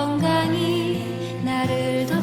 그 평강이 나를 덮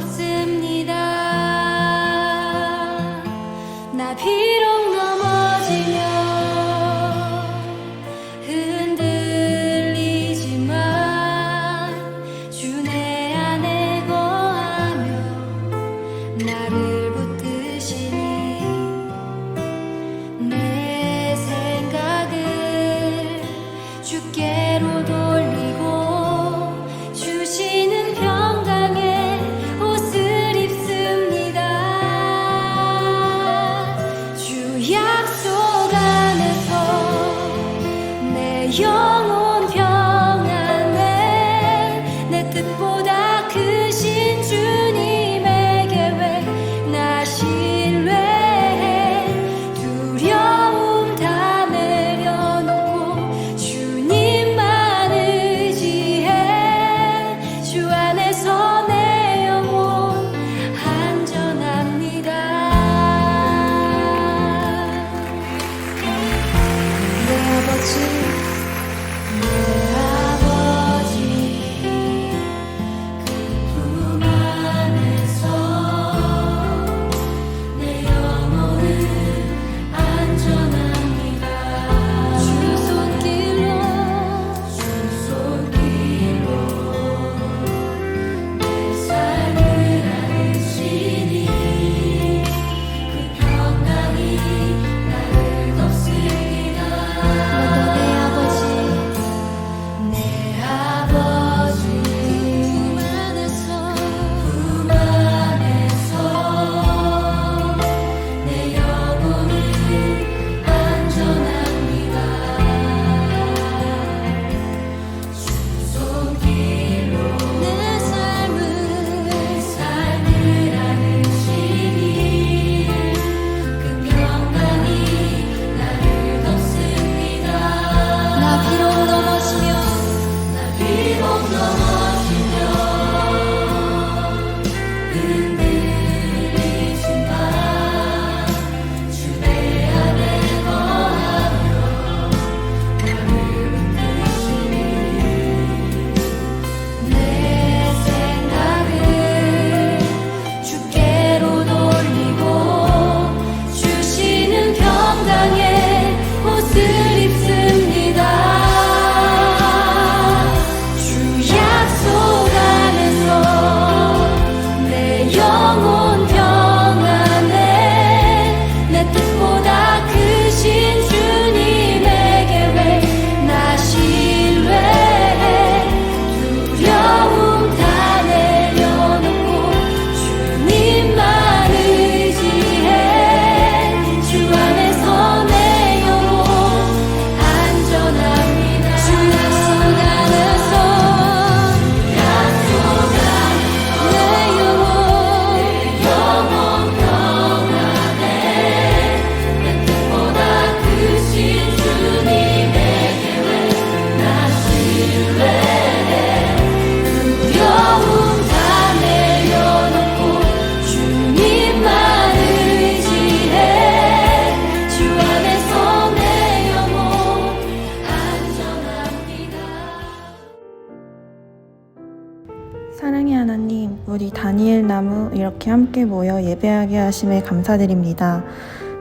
함께 모여 예배하게 하심에 감사드립니다.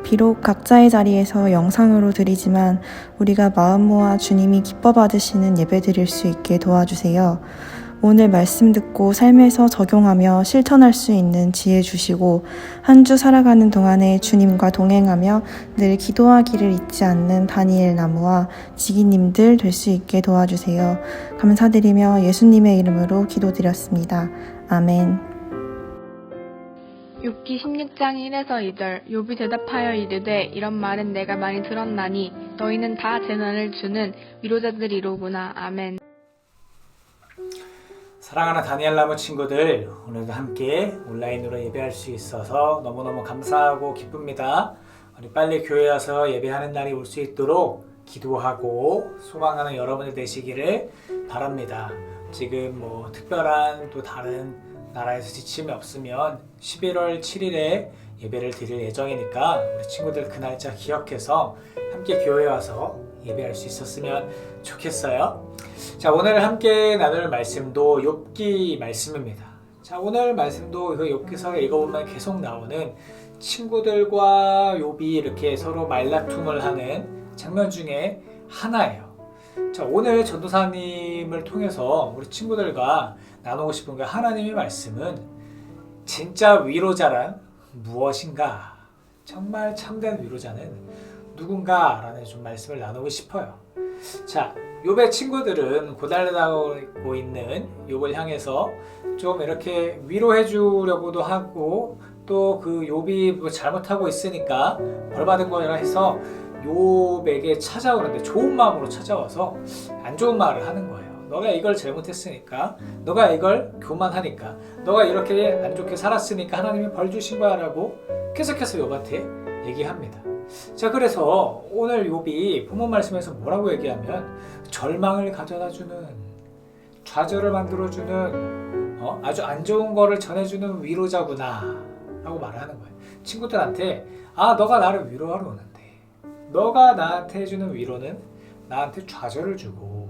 비록 각자의 자리에서 영상으로 드리지만 우리가 마음 모아 주님이 기뻐 받으시는 예배 드릴 수 있게 도와주세요. 오늘 말씀 듣고 삶에서 적용하며 실천할 수 있는 지혜 주시고 한 주 살아가는 동안에 주님과 동행하며 늘 기도하기를 잊지 않는 다니엘 나무와 지기님들 될 수 있게 도와주세요. 감사드리며 예수님의 이름으로 기도드렸습니다. 아멘. 욥기 16장 1에서 2절 욥이 대답하여 이르되 이런 말은 내가 많이 들었나니 너희는 다 재난을 주는 위로자들이로구나 아멘 사랑하는 다니엘 나무 친구들, 오늘도 함께 온라인으로 예배할 수 있어서 너무너무 감사하고 기쁩니다. 우리 빨리 교회 와서 예배하는 날이 올 수 있도록 기도하고 소망하는 여러분이 되시기를 바랍니다. 지금 뭐 특별한 또 다른 나라에서 지침이 없으면 11월 7일에 예배를 드릴 예정이니까 우리 친구들 그 날짜 기억해서 함께 교회 와서 예배할 수 있었으면 좋겠어요. 자, 오늘 함께 나눌 말씀도 욥기 말씀입니다. 자, 오늘 말씀도 이거 욥기서 읽어보면 계속 나오는 친구들과 욥이 이렇게 서로 말다툼을 하는 장면 중에 하나예요. 자, 오늘 전도사님을 통해서 우리 친구들과 나누고 싶은 게 하나님의 말씀은 진짜 위로자란 무엇인가? 정말 참된 위로자는 누군가라는 좀 말씀을 나누고 싶어요. 자, 욥의 친구들은 고달나고 있는 욥을 향해서 좀 이렇게 위로해 주려고도 하고 또 그 욥이 뭐 잘못하고 있으니까 벌 받은 거라 해서 욥에게 찾아오는데 좋은 마음으로 찾아와서 안 좋은 말을 하는 거예요. 너가 이걸 잘못했으니까, 너가 이걸 교만하니까, 너가 이렇게 안 좋게 살았으니까 하나님이 벌 주신 거야라고 계속해서 욥한테 얘기합니다. 자, 그래서 오늘 욥이 부모 말씀에서 뭐라고 얘기하면 절망을 가져다 주는 좌절을 만들어 주는 어? 아주 안 좋은 거를 전해 주는 위로자구나 라고 말하는 거예요. 친구들한테 아 너가 나를 위로하러 오는데 너가 나한테 해주는 위로는 나한테 좌절을 주고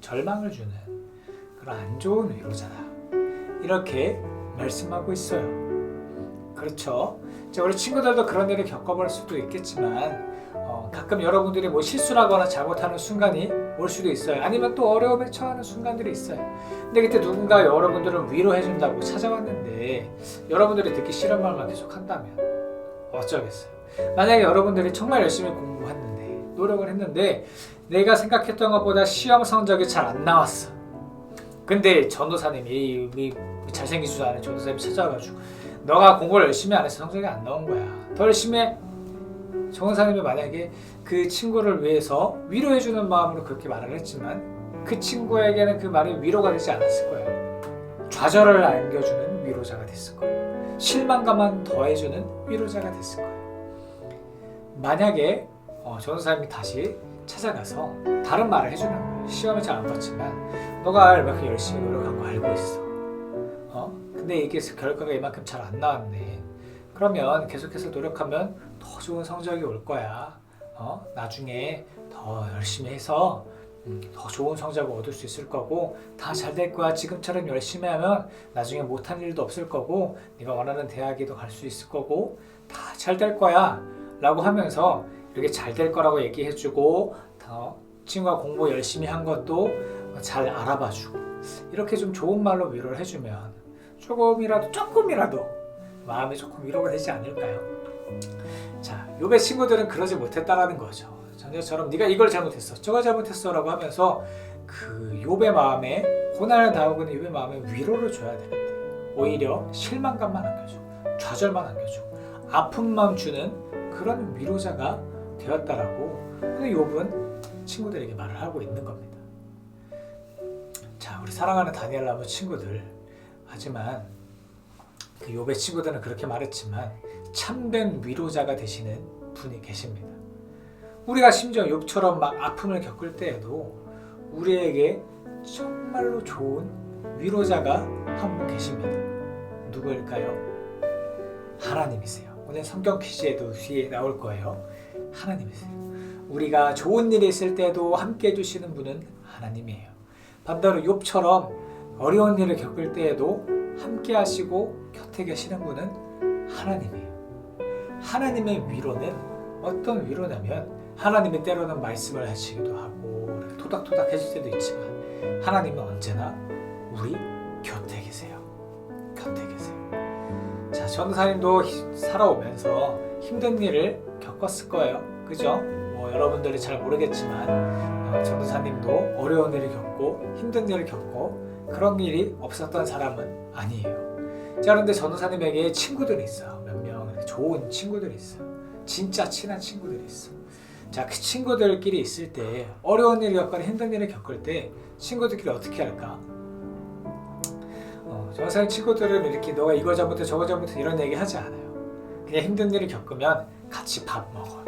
절망을 주는 그런 안 좋은 위로자다. 이렇게 말씀하고 있어요. 그렇죠. 이제 우리 친구들도 그런 일을 겪어볼 수도 있겠지만 어, 가끔 여러분들이 뭐 실수하거나 잘못하는 순간이 올 수도 있어요. 아니면 또 어려움에 처하는 순간들이 있어요. 근데 그때 누군가 여러분들을 위로해준다고 찾아왔는데 여러분들이 듣기 싫은 말만 계속 한다면 어쩌겠어요. 만약에 여러분들이 정말 열심히 공부했는데 노력을 했는데 내가 생각했던 것보다 시험 성적이 잘 안 나왔어. 근데 전도사님이 이 잘생기지도 않은 전도사님이 찾아와가지고 너가 공부를 열심히 안 해서 성적이 안 나온 거야. 더 열심히 해. 정원사님이 만약에 그 친구를 위해서 위로해주는 마음으로 그렇게 말을 했지만 그 친구에게는 그 말이 위로가 되지 않았을 거예요. 좌절을 안겨주는 위로자가 됐을 거예요. 실망감만 더해주는 위로자가 됐을 거예요. 만약에 어, 전사님이 다시 찾아가서 다른 말을 해주는 거예요. 시험을 잘 안 봤지만 너가 얼마큼 열심히 노력한 거 알고 있어. 어? 근데 이게 결과가 이만큼 잘 안 나왔네. 그러면 계속해서 노력하면 더 좋은 성적이 올 거야. 어? 나중에 더 열심히 해서 음, 더 좋은 성적을 얻을 수 있을 거고 다 잘 될 거야. 지금처럼 열심히 하면 나중에 못한 일도 없을 거고 네가 원하는 대학에도 갈 수 있을 거고 다 잘 될 거야. 라고 하면서 이렇게 잘 될 거라고 얘기해주고 더 친구가 공부 열심히 한 것도 잘 알아봐주고 이렇게 좀 좋은 말로 위로를 해주면 조금이라도 조금이라도 마음이 조금 위로가 되지 않을까요? 자, 요배 친구들은 그러지 못했다라는 거죠. 전처럼 네가 이걸 잘못했어, 저거 잘못했어라고 하면서 그 요배 마음에 고난을 당하고 있는 요배 마음에 위로를 줘야 되는데 오히려 실망감만 안겨주고 좌절만 안겨주고 마음 주는 그런 위로자가 되었다라고 오늘 욥은 친구들에게 말을 하고 있는 겁니다. 자, 우리 사랑하는 다니엘 나무 친구들 하지만 그 욥의 친구들은 그렇게 말했지만 참된 위로자가 되시는 분이 계십니다. 우리가 심지어 욥처럼 막 아픔을 겪을 때에도 우리에게 정말로 좋은 위로자가 한 분 계십니다. 누구일까요? 하나님이세요. 오늘 성경 퀴즈에도 뒤에 나올 거예요. 하나님이세요. 우리가 좋은 일이 있을 때도 함께 해주시는 분은 하나님이에요. 반대로 욥처럼 어려운 일을 겪을 때에도 함께 하시고 곁에 계시는 분은 하나님이에요. 하나님의 위로는 어떤 위로냐면 하나님이 때로는 말씀을 하시기도 하고 토닥토닥 해줄 때도 있지만 하나님은 언제나 우리 히- 살아오면서 힘든 일을 겪었을 거예요. 그죠? 뭐 여러분들이 잘 모르겠지만 어, 전도사님도 어려운 일을 겪고 힘든 일을 겪고 그런 일이 없었던 사람은 아니에요. 자, 그런데 전도사님에게 친구들이 있어요. 몇 명 좋은 친구들이 있어요. 진짜 친한 친구들이 있어. 자, 그 친구들끼리 있을 때 어려운 일을 겪거나 힘든 일을 겪을 때 친구들끼리 어떻게 할까? 어, 전사님 친구들은 이렇게 너가 이거 잘못해 저거 잘못해 이런 얘기 하지 않아요. 그냥 힘든 일을 겪으면 같이 밥 먹어요.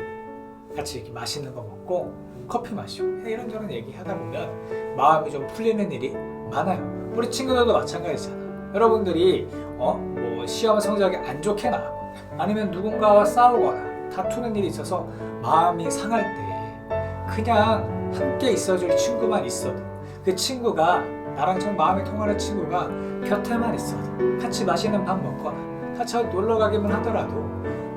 같이 이렇게 맛있는 거 먹고 커피 마시고 이런저런 얘기 하다 보면 마음이 좀 풀리는 일이 많아요. 우리 친구들도 마찬가지잖아요. 여러분들이 어? 뭐 시험 성적이 안 좋게 나왔고 아니면 누군가와 싸우거나 다투는 일이 있어서 마음이 상할 때 그냥 함께 있어줄 친구만 있어도 그 친구가 나랑 좀 마음이 통하는 친구가 곁에만 있어도 같이 맛있는 밥 먹거나 같이 놀러 가기만 하더라도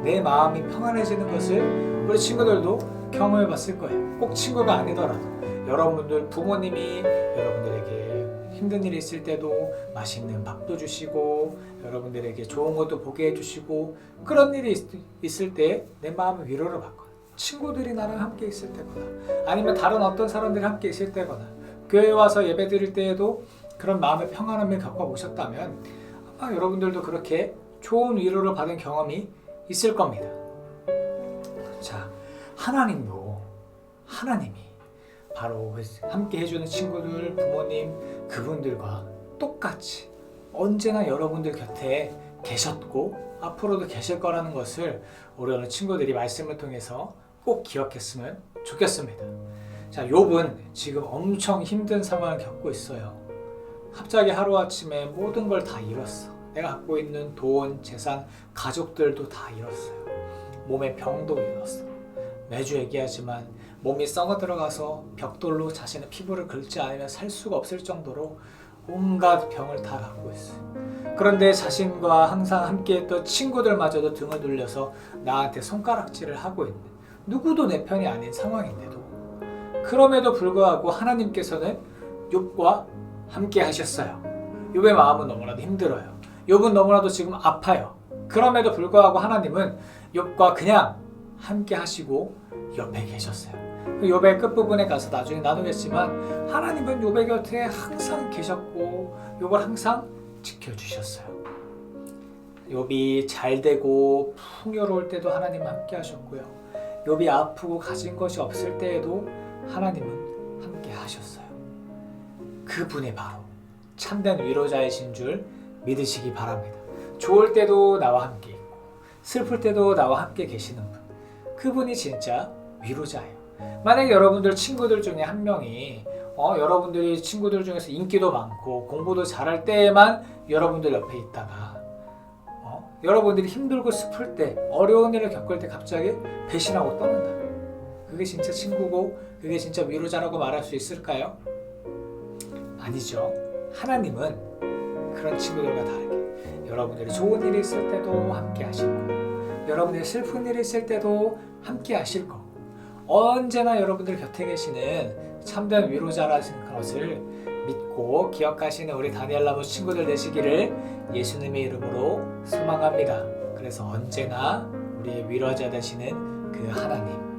내 마음이 평안해지는 것을 우리 친구들도 경험해 봤을 거예요. 꼭 친구가 아니더라도 여러분들 부모님이 여러분들에게 힘든 일이 있을 때도 맛있는 밥도 주시고 여러분들에게 좋은 것도 보게 해주시고 그런 일이 있, 있을 때 내 마음의 위로를 받거나 친구들이 나랑 함께 있을 때거나 아니면 다른 어떤 사람들이 함께 있을 때거나 교회 와서 예배 드릴 때에도 그런 마음의 평안함을 겪어보셨다면 아마 여러분들도 그렇게 좋은 위로를 받은 경험이 있을 겁니다. 자, 하나님도 하나님이 바로 함께 해주는 친구들, 부모님, 그분들과 똑같이 언제나 여러분들 곁에 계셨고 앞으로도 계실 거라는 것을 우리 오늘 친구들이 말씀을 통해서 꼭 기억했으면 좋겠습니다. 자, 욥은 지금 엄청 힘든 상황을 겪고 있어요. 갑자기 하루아침에 모든 걸 다 잃었어. 내가 갖고 있는 돈, 재산, 가족들도 다 잃었어요. 몸에 병도 잃었어. 매주 얘기하지만 몸이 썩어 들어가서 벽돌로 자신의 피부를 긁지 않으면 살 수가 없을 정도로 온갖 병을 다 갖고 있어요. 그런데 자신과 항상 함께했던 친구들마저도 등을 돌려서 나한테 손가락질을 하고 있는 누구도 내 편이 아닌 상황인데도 그럼에도 불구하고 하나님께서는 욥과 함께 하셨어요. 욥의 마음은 너무나도 힘들어요. 욥은 너무나도 지금 아파요. 그럼에도 불구하고 하나님은 욥과 그냥 함께 하시고 옆에 계셨어요. 그 욥의 끝부분에 가서 나중에 나누겠지만 하나님은 욥의 곁에 항상 계셨고 욥을 항상 지켜주셨어요. 욥이 잘 되고 풍요로울 때도 하나님 함께 하셨고요. 욥이 아프고 가진 것이 없을 때에도 하나님은 함께 하셨어요. 그분이 바로 참된 위로자이신 줄 믿으시기 바랍니다. 좋을 때도 나와 함께 있고 슬플 때도 나와 함께 계시는 분. 그분이 진짜 위로자예요. 만약에 여러분들 친구들 중에 한 명이 어, 여러분들이 친구들 중에서 인기도 많고 공부도 잘할 때에만 여러분들 옆에 있다가 어? 여러분들이 힘들고 슬플 때 어려운 일을 겪을 때 갑자기 배신하고 떠난다. 그게 진짜 친구고 그게 진짜 위로자라고 말할 수 있을까요? 아니죠. 하나님은 그런 친구들과 다르게 여러분들이 좋은 일이 있을 때도 함께 하실 거고 여러분들이 슬픈 일이 있을 때도 함께 하실 거고 언제나 여러분들 곁에 계시는 참된 위로자라는 것을 믿고 기억하시는 우리 다니엘 나무 친구들 되시기를 예수님의 이름으로 소망합니다. 그래서 언제나 우리의 위로자 되시는 그 하나님, 그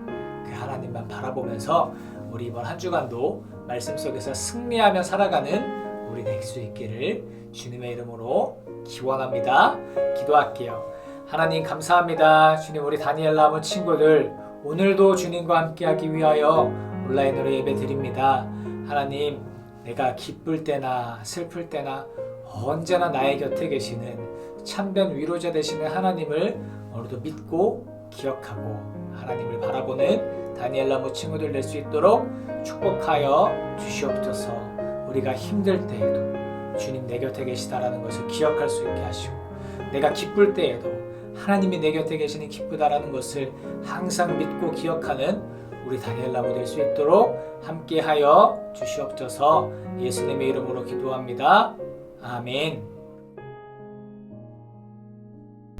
하나님만 바라보면서 우리 이번 한 주간도 말씀 속에서 승리하며 살아가는 우리 될 수 있기를 주님의 이름으로 기원합니다. 기도할게요. 하나님 감사합니다. 주님 우리 다니엘 나무 친구들 오늘도 주님과 함께하기 위하여 온라인으로 예배 드립니다. 하나님 내가 기쁠 때나 슬플 때나 언제나 나의 곁에 계시는 참된 위로자 되시는 하나님을 오늘도 믿고 기억하고 하나님을 바라보는 다니엘 나무 친구들 될 수 있도록 축복하여 주시옵소서. 우리가 힘들 때에도 주님 내 곁에 계시다라는 것을 기억할 수 있게 하시고 내가 기쁠 때에도 하나님이 내 곁에 계시니 기쁘다라는 것을 항상 믿고 기억하는 우리 우리 다니엘 나무 될 수 있도록 함께하여 주시옵소서 예수님의 이름으로 기도합니다. 아멘.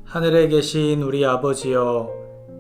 하늘에 계신 우리 아버지여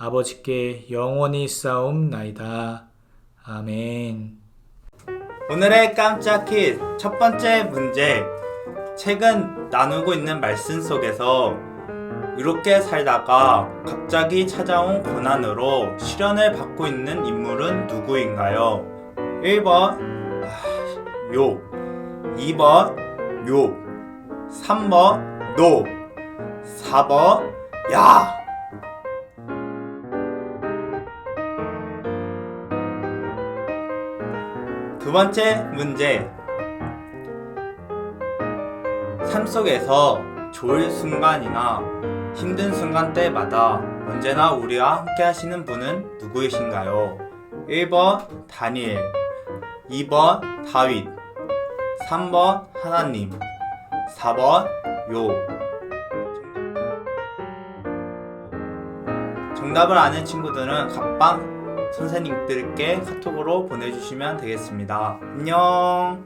아버지께 영원히 싸움나이다. 아멘. 오늘의 깜짝 퀴즈 첫 번째 문제. 최근 나누고 있는 말씀 속에서 이렇게 살다가 갑자기 찾아온 고난으로 시련을 받고 있는 인물은 누구인가요? 1번 욥 2번 욥 3번 노 4번 야 두 번째 문제. 삶 속에서 좋을 순간이나 힘든 순간 때마다 언제나 우리와 함께 하시는 분은 누구이신가요? 1번 다니엘, 2번 다윗, 3번 하나님, 4번 요. 정답을 아는 친구들은 각방 선생님들께 카톡으로 보내주시면 되겠습니다. 안녕!